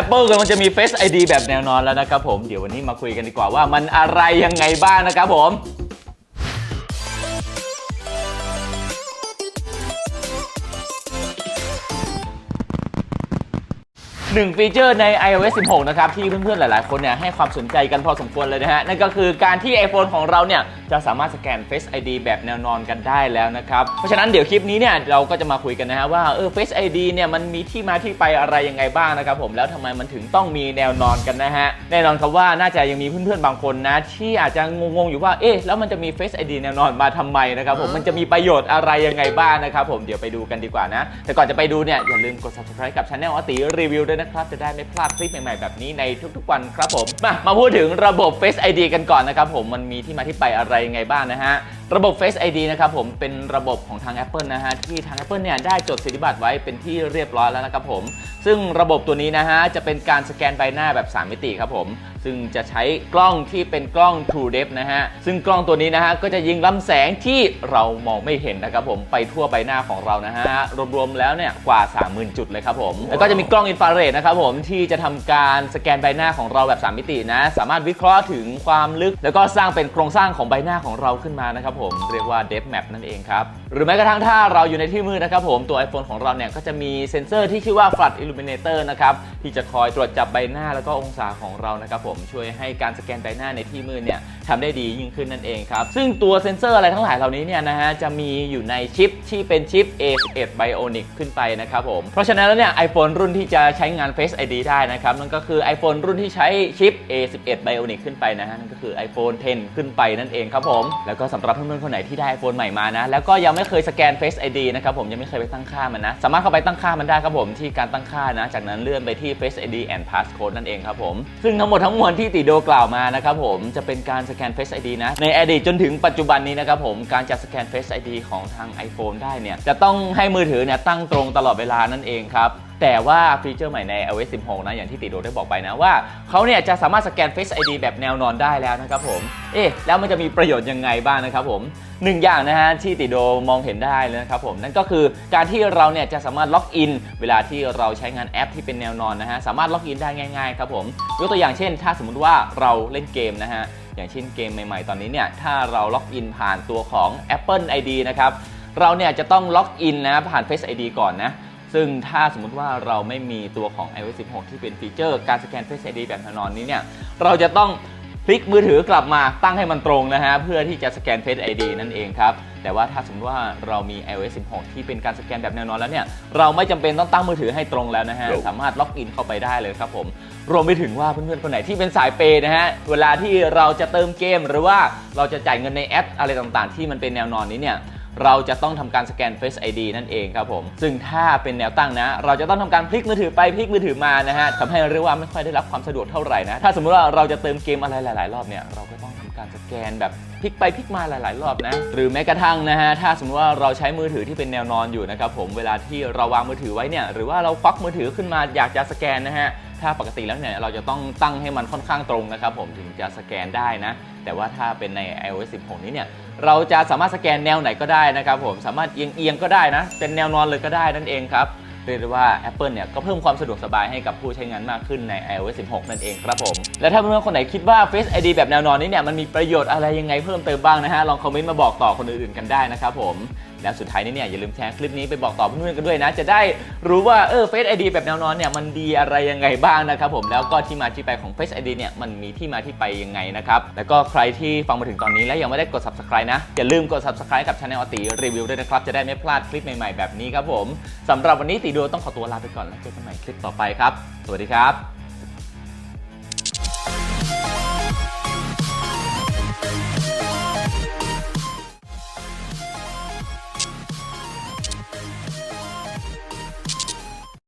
Apple กำลังจะมี Face ID แบบแนวนอนแล้วนะครับผม เดี๋ยววันนี้มาคุยกันดีกว่าว่ามันอะไรยังไงบ้างนะครับผม หนึ่งฟีเจอร์ใน iOS 16 นะครับ ที่เพื่อนๆ หลายๆ คนเนี่ยให้ความสนใจกันพอสมควรเลยนะฮะ นั่นก็คือการที่ iPhone ของเราเนี่ย จะสามารถสแกน Face ID แบบแนวนอนกันได้แล้วนะครับ เพราะฉะนั้นเดี๋ยวคลิปนี้เนี่ย เราก็จะมาคุยกันนะฮะว่าเออ Face ID เนี่ยมันมีที่มาที่ไปอะไรยังไงบ้างนะครับผมแล้วทำไมมันถึงต้องมีแนวนอนกันนะฮะแน่นอนครับว่าน่าจะยังมีเพื่อนๆ บางคนนะ ที่อาจจะงงๆอยู่ว่าเอ๊ะแล้วมันจะมี Face ID แนวนอนมาทำไมนะครับผมมันจะมีประโยชน์อะไรยังไงบ้างนะครับผมเดี๋ยวไปดูกันดีกว่านะแต่ก่อนจะไปดูเนี่ยอย่าลืมกด subscribe กับ channel อติรีวิวด้วยนะครับ จะได้ไม่พลาดคลิปใหม่ๆ แบบนี้ในทุกๆวันครับผม มามาพูดถึงระบบ Face ID กันก่อนนะครับผมมันมีที่มาที่ไปอะไรยังไงบ้างนะฮะ ระบบ Face ID นะครับผมเป็นระบบของทาง Apple นะฮะที่ทาง Apple เนี่ยได้จดสิทธิบัตรไว้เป็นที่เรียบร้อยแล้วนะครับผม ซึ่งระบบตัวนี้นะฮะจะเป็นการสแกนใบหน้าแบบ 3 มิติครับผม ซึ่งจะใช้กล้องที่เป็นกล้อง True Depth นะฮะซึ่งกล้องตัวนี้นะฮะก็จะยิงลำแสงที่เรามองไม่เห็นนะครับผมไปทั่วใบหน้าของเรานะฮะรวมๆแล้วเนี่ยกว่า 30,000 จุดเลยครับผมแล้วก็จะมีกล้องอินฟราเรดนะครับผมที่จะทำการสแกนใบหน้าของเราแบบ 3 มิตินะสามารถวิเคราะห์ถึงความลึก แล้วก็สร้างเป็นโครงสร้างของใบหน้าของเราขึ้นมานะครับผมเรียกว่า Depth Map นั่นเองครับ หรือแม้กระทั่งถ้าเราอยู่ในที่มืดนะครับผมตัว iPhone ของเราเนี่ยก็จะมีเซ็นเซอร์ที่ชื่อว่า Flood Illuminator นะครับที่จะคอยตรวจจับใบหน้าแล้วก็องศาของเรานะครับผมช่วยให้การสแกนใบหน้าในที่มืดเนี่ยทำได้ดียิ่งขึ้นนั่นเองครับ ซึ่งตัวเซ็นเซอร์อะไรทั้งหลายเหล่านี้เนี่ยนะฮะจะมีอยู่ในชิปที่เป็นชิป A11 Bionic ขึ้นไปนะครับผมเพราะฉะนั้นแล้วเนี่ย iPhone รุ่นที่จะใช้งาน Face ID ได้นะครับนั่นก็คือ iPhone รุ่นที่ใช้ชิป A11 Bionic ขึ้นไปนะฮะนั่นก็คือ iPhone 10 ขึ้นไปนั่นเองครับผมแล้วก็สำหรับเพื่อนๆคนไหนที่ได้ iPhone ใหม่มานะ แล้วก็ยังไม่เคยสแกน Face ID นะครับผมยังไม่เคยไปตั้งค่ามันนะ สามารถเข้าไปตั้งค่ามันได้ครับผมที่การตั้งค่านะ จากนั้นเลื่อนไปที่ Face ID and Passcode นั่นเองครับผม ซึ่งทั้งหมดทั้งมวลที่ติโดกล่าวมานะครับผมจะเป็นการสแกน Face ID นะ ในอดีตจนถึงปัจจุบันนี้นะครับผมการจะสแกน Face ID ของทาง iPhone ได้เนี่ยจะต้องให้มือถือเนี่ยตั้งตรงตลอดเวลานั่นเองครับ แต่ว่าฟีเจอร์ใหม่ใน iOS 16 นะ อย่างที่ติโดได้บอกไปนะว่าเขาเนี่ยจะสามารถสแกน Face ID แบบแนวนอนได้แล้วนะครับผม เอ๊ะ แล้วมันจะมีประโยชน์ยังไงบ้างนะครับผมหนึ่งอย่างนะฮะที่ติโดมองเห็นได้เลยนะครับผม นั่นก็คือการที่เราเนี่ยจะสามารถล็อกอิน เวลาที่เราใช้งานแอปที่เป็นแนวนอนนะฮะสามารถล็อกอินได้ง่ายๆครับผมยกตัวอย่างเช่น ถ้าสมมุติว่าเราเล่นเกมนะฮะอย่างเช่นเกมใหม่ๆ ตอนนี้เนี่ยถ้าเราล็อกอินผ่านตัวของ Apple ID นะครับเราเนี่ยจะต้องล็อกอินนะผ่าน Face ID ก่อนนะ ซึ่งถ้าสมมุติว่าเราไม่มีตัวของ iOS 16 ที่เป็นฟีเจอร์การสแกน Face ID แบบแนวนอนนี้เนี่ย เราจะต้องพลิกมือถือกลับมาตั้งให้มันตรงนะฮะ เพื่อที่จะสแกน Face ID นั่นเองครับ แต่ว่าถ้าสมมติว่าเรามี iOS 16 ที่เป็นการสแกนแบบแนวนอนแล้วเนี่ย เราไม่จำเป็นต้องตั้งมือถือให้ตรงแล้วนะฮะ สามารถล็อกอินเข้าไปได้เลยครับผม รวมไปถึงว่าเพื่อนๆคนไหนที่เป็นสายเปย์นะฮะ เวลาที่เราจะเติมเกมหรือว่าเราจะจ่ายเงินในแอปอะไรต่างๆ ที่มันเป็นแนวนอนนี้เนี่ย เราจะต้องทำการสแกน Face ID นั่นเองครับผม ซึ่งถ้าเป็นแนวตั้งนะ เราจะต้องทำการพลิกมือถือไปพลิกมือถือมานะฮะทำให้เรียกว่าไม่ค่อยได้รับความสะดวกเท่าไหร่นะ ถ้าสมมติว่าเราจะเติมเกมอะไรหลาย ๆ รอบเนี่ย เราก็ต้องทำการสแกนแบบพลิกไปพลิกมาหลาย ๆ รอบนะ หรือแม้กระทั่งนะฮะ ถ้าสมมติว่าเราใช้มือถือที่เป็นแนวนอนอยู่นะครับผม เวลาที่เราวางมือถือไว้เนี่ย หรือว่าเราควักมือถือขึ้นมาอยากจะสแกนนะฮะ ถ้าปกติแล้วเนี่ยเราจะต้องตั้งให้มันค่อนข้างตรงนะครับผมถึงจะสแกนได้นะ แต่ว่าถ้าเป็นใน iOS 16 นี้เนี่ยเราจะสามารถสแกนแนวไหนก็ได้นะครับผมสามารถเอียงเอียงๆก็ได้นะ เป็นแนวนอนเลยก็ได้นั่นเองครับเรียกได้ว่า Apple เนี่ยก็เพิ่มความสะดวกสบายให้กับผู้ใช้งานมากขึ้นใน iOS 16 นั่นเองครับผม และถ้าเพื่อนๆคนไหนคิดว่า Face ID แบบแนวนอนนี้เนี่ยมันมีประโยชน์อะไรยังไงเพิ่มเติมบ้างนะฮะ ลองคอมเมนต์มาบอกต่อคนอื่นๆกันได้นะครับผมแล้วสุดท้ายนี้เนี่ยอย่าลืมแชร์คลิปนี้ไปบอกต่อเพื่อนๆกันด้วยนะ จะได้รู้ว่าเออ Face ID แบบแนวนอนเนี่ยมันดีอะไรยังไงบ้างนะครับผมแล้วก็ที่มาที่ไปของ Face ID เนี่ยมันมีที่มาที่ไปยังไงนะครับแล้วก็ใครที่ฟังมาถึงตอนนี้แล้วยังไม่ได้กด subscribe นะอย่าลืมกด subscribe กับ channel อติรีวิวด้วยนะครับจะได้ไม่พลาดคลิปใหม่ๆแบบนี้ครับผมสำหรับวันนี้ติโดต้องขอตัวลาไปก่อนแล้วเจอกันใหม่คลิปต่อไปครับ สวัสดีครับ